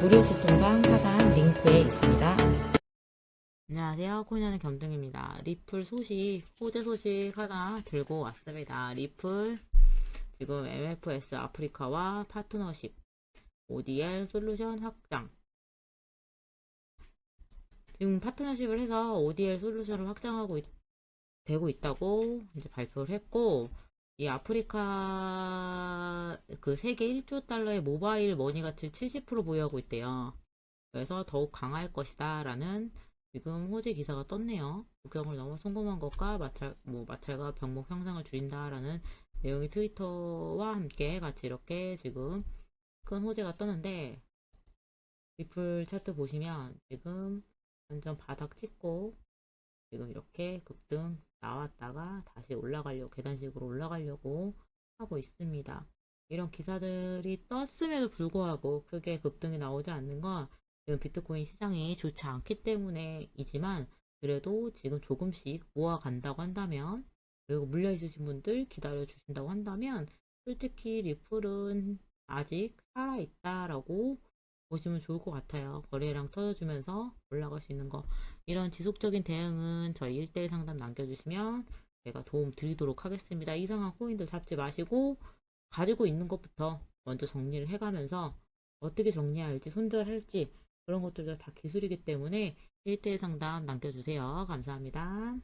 무료 소통방 하단 링크에 있습니다. 안녕하세요. 코인하는 겸등입니다. 리플 소식, 호재 소식 하나 들고 왔습니다. 리플, 지금 MFS 아프리카와 파트너십, ODL 솔루션 확장. 지금 파트너십을 해서 ODL 솔루션을 확장하고 있- 되고 있다고 이제 발표를 했고, 이 아프리카 그 세계 1조 달러의 모바일 머니 가치를 70% 보유하고 있대요. 그래서 더욱 강할 것이다 라는 지금 호재 기사가 떴네요. 국경을 넘어 송금한 것과 마찰, 뭐 마찰과 병목 형상을 줄인다 라는 내용이 트위터와 함께 같이 이렇게 지금 큰 호재가 떴는데 리플 차트 보시면 지금 완전 바닥 찍고 지금 이렇게 급등 나왔다가 다시 올라가려고 계단식으로 올라가려고 하고 있습니다. 이런 기사들이 떴음에도 불구하고 크게 급등이 나오지 않는 건 비트코인 시장이 좋지 않기 때문에이지만 그래도 지금 조금씩 모아간다고 한다면 그리고 물려 있으신 분들 기다려 주신다고 한다면 솔직히 리플은 아직 살아 있다라고 보시면 좋을 것 같아요. 거래량 터져주면서 올라갈 수 있는 거 이런 지속적인 대응은 저희 1대1 상담 남겨주시면 제가 도움 드리도록 하겠습니다. 이상한 코인들 잡지 마시고 가지고 있는 것부터 먼저 정리를 해가면서 어떻게 정리할지 손절할지 그런 것들도 다 기술이기 때문에 1대1 상담 남겨주세요. 감사합니다.